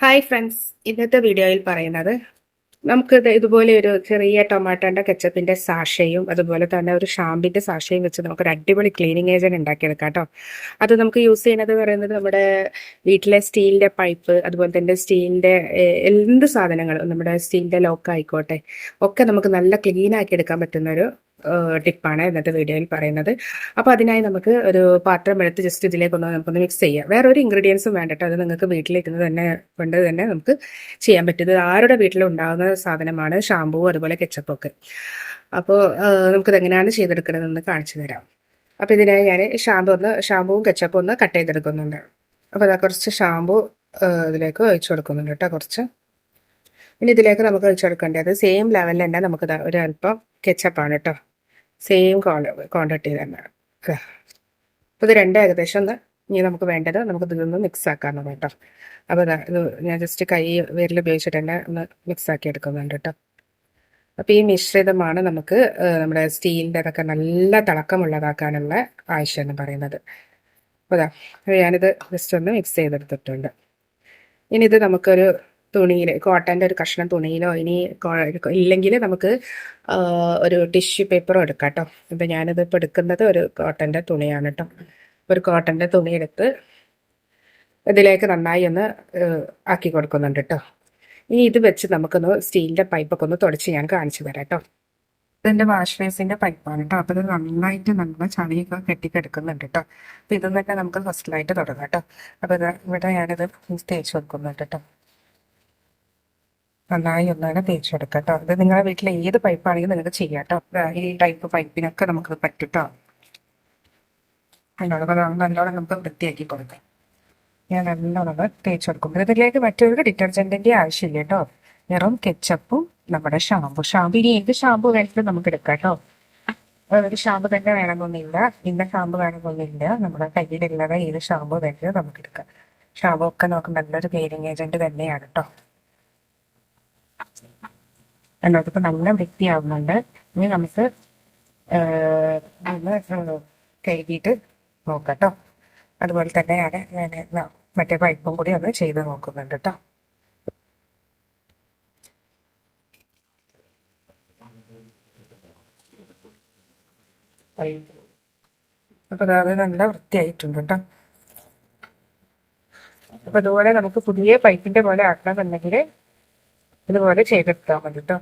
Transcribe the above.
Hi friends ഇന്നത്തെ വീഡിയോയിൽ പറയുന്നത് നമുക്ക് ഇതുപോലെ ഒരു ചെറിയ ടൊമാറ്റോന്റെ കെച്ചപ്പിന്റെ സാഷയും അതുപോലെ തന്നെ ഒരു ഷാമ്പിന്റെ സാഷയും വെച്ച് നമുക്ക് ഒരു അടിപൊളി ക്ലീനിങ് ഏജന്റ് ഉണ്ടാക്കിയെടുക്കാം കേട്ടോ. അത് നമുക്ക് യൂസ് ചെയ്യുന്നത് പറയുന്നത് നമ്മുടെ വീട്ടിലെ സ്റ്റീലിന്റെ പൈപ്പ് അതുപോലെ തന്നെ സ്റ്റീലിന്റെ എന്ത് സാധനങ്ങളും നമ്മുടെ സ്റ്റീലിന്റെ ലോക്ക് ആയിക്കോട്ടെ ഒക്കെ നമുക്ക് നല്ല ക്ലീൻ ആക്കി എടുക്കാൻ പറ്റുന്ന ഒരു ടിപ്പാണ് ഇന്നത്തെ വീഡിയോയിൽ പറയുന്നത്. അപ്പോൾ അതിനായി നമുക്ക് ഒരു പാത്രം എടുത്ത് ജസ്റ്റ് ഇതിലേക്കൊന്ന് നമുക്കൊന്ന് മിക്സ് ചെയ്യാം. വേറെ ഒരു ഇൻഗ്രീഡിയൻസും വേണ്ടിട്ട്. അത് നിങ്ങൾക്ക് വീട്ടിലിരുന്ന് തന്നെ കൊണ്ട് തന്നെ നമുക്ക് ചെയ്യാൻ പറ്റും ആരുടെ വീട്ടിൽ ഉണ്ടാകുന്ന സാധനമാണ് ഷാമ്പൂ അതുപോലെ കെച്ചപ്പൊക്കെ അപ്പോൾ നമുക്കിത് എങ്ങനെയാണ് ചെയ്തെടുക്കണതെന്ന് കാണിച്ചു തരാം. അപ്പോൾ ഇതിനായി ഞാൻ ഷാമ്പു ഒന്ന് ഷാമ്പുവും കെച്ചപ്പും ഒന്ന് കട്ട് ചെയ്തെടുക്കുന്നുണ്ട്. അപ്പോൾ അതാ കുറച്ച് ഷാമ്പു ഇതിലേക്ക് ഒഴിച്ചു കൊടുക്കുന്നുണ്ട് കേട്ടോ കുറച്ച്. പിന്നെ ഇതിലേക്ക് നമുക്ക് ഒഴിച്ചു കൊടുക്കേണ്ടത് സെയിം ലെവലിൽ തന്നെ നമുക്ക് ഒരു അല്പം കെച്ചപ്പാണ് കേട്ടോ. സെയിം ക്വാണ്ടിറ്റി തന്നെ അപ്പോൾ ഇത് രണ്ട് ഏകദേശം ഒന്ന് ഇനി നമുക്ക് വേണ്ടത് നമുക്ക് ഇതൊന്ന് മിക്സ് ആക്കാമെന്ന് കേട്ടോ. അപ്പോൾ ഇത് ഞാൻ ജസ്റ്റ് കൈ വിരൽ ഉപയോഗിച്ചിട്ട് തന്നെ ഒന്ന് മിക്സ് ആക്കി എടുക്കുന്നുണ്ട് കേട്ടോ. അപ്പോൾ ഈ മിശ്രിതമാണ് നമുക്ക് നമ്മുടെ സ്റ്റീലിന്റെ അതൊക്കെ നല്ല തിളക്കമുള്ളതാക്കാനുള്ള ആവശ്യം എന്ന് പറയുന്നത്. അപ്പോൾ ഞാനിത് ജസ്റ്റ് ഒന്ന് മിക്സ് ചെയ്തെടുത്തിട്ടുണ്ട്. ഇനി ഇത് നമുക്കൊരു തുണിയിൽ കോട്ടന്റെ ഒരു കഷ്ണം തുണിയിലോ ഇനി ഇല്ലെങ്കിൽ നമുക്ക് ഒരു ടിഷ്യൂ പേപ്പറോ എടുക്കാം കേട്ടോ ഇപ്പം ഞാനിത് ഇപ്പം എടുക്കുന്നത് ഒരു കോട്ടന്റെ തുണിയാണ് കേട്ടോ ഒരു കോട്ടന്റെ തുണി എടുത്ത് ഇതിലേക്ക് നന്നായി ഒന്ന് ആക്കി കൊടുക്കുന്നുണ്ട് കേട്ടോ ഇനി ഇത് വെച്ച് നമുക്കൊന്ന് സ്റ്റീലിന്റെ പൈപ്പൊക്കെ ഒന്ന് തുടച്ച് ഞാൻ കാണിച്ചു തരാം കേട്ടോ ഇതിന്റെ വാഷ് ബേസിന്റെ പൈപ്പാണ് കേട്ടോ അപ്പോൾ ഇത് നന്നായിട്ട് നമ്മൾ ചളിയൊക്കെ കെട്ടിക്കെടുക്കുന്നുണ്ട് കേട്ടോ അപ്പോൾ ഇതൊന്നൊക്കെ തന്നെ നമുക്ക് ഫസ്റ്റിലായിട്ട് തുടങ്ങാം കേട്ടോ അപ്പോൾ ഇവിടെ ഞാനിത് തേച്ച് വെക്കുന്നുണ്ട് കേട്ടോ നന്നായി ഒന്നാണ് തേച്ചെടുക്കുക കേട്ടോ ഇത് നിങ്ങളുടെ വീട്ടിലെ ഏത് പൈപ്പാണെങ്കിലും നിങ്ങൾക്ക് ചെയ്യാം കേട്ടോ ഈ ടൈപ്പ് പൈപ്പിനൊക്കെ നമുക്കത് പറ്റും കേട്ടോ നല്ലോണം നല്ലോണം നമുക്ക് വൃത്തിയാക്കി കൊടുക്കാം. ഞാൻ നല്ലോണം തേച്ചെടുക്കും. ഇതിലേക്ക് മറ്റൊരു ഡിറ്റർജന്റിന്റെ ആവശ്യമില്ല കേട്ടോ വെറും കെച്ചപ്പും നമ്മുടെ ഷാമ്പു. ഷാമ്പു ഇനി ഏത് ഷാമ്പു വേണമെങ്കിലും നമുക്ക് എടുക്കാം കേട്ടോ ഒരു ഷാമ്പു തന്നെ വേണമെന്നൊന്നുമില്ല ഇന്ന ഷാമ്പു വേണമെന്നൊന്നുമില്ല നമ്മുടെ കയ്യിലുള്ളത് ഏത് ഷാമ്പു വേണമെങ്കിലും നമുക്ക് എടുക്കാം. ഷാമ്പു ഒക്കെ നമുക്ക് നല്ലൊരു ക്ലീനിങ് ഏജന്റ് തന്നെയാണ് കേട്ടോ എന്നോടൊപ്പം നല്ല വൃത്തിയാവുന്നുണ്ട്. ഇനി നമുക്ക് ഒന്ന് കഴുകിയിട്ട് നോക്കാം കേട്ടോ അതുപോലെ തന്നെയാണ് ഞാൻ മറ്റേ പൈപ്പും കൂടി ഒന്ന് ചെയ്ത് നോക്കുന്നുണ്ട് കേട്ടോ. അപ്പൊ അത് നല്ല വൃത്തിയായിട്ടുണ്ട് കേട്ടോ. അപ്പൊ അതുപോലെ നമുക്ക് പുതിയ പൈപ്പിന്റെ പോലെ ആക്കണമെന്നുണ്ടെങ്കിൽ ഇതുപോലെ ചെയ്തെടുത്താൽ മതി കേട്ടോ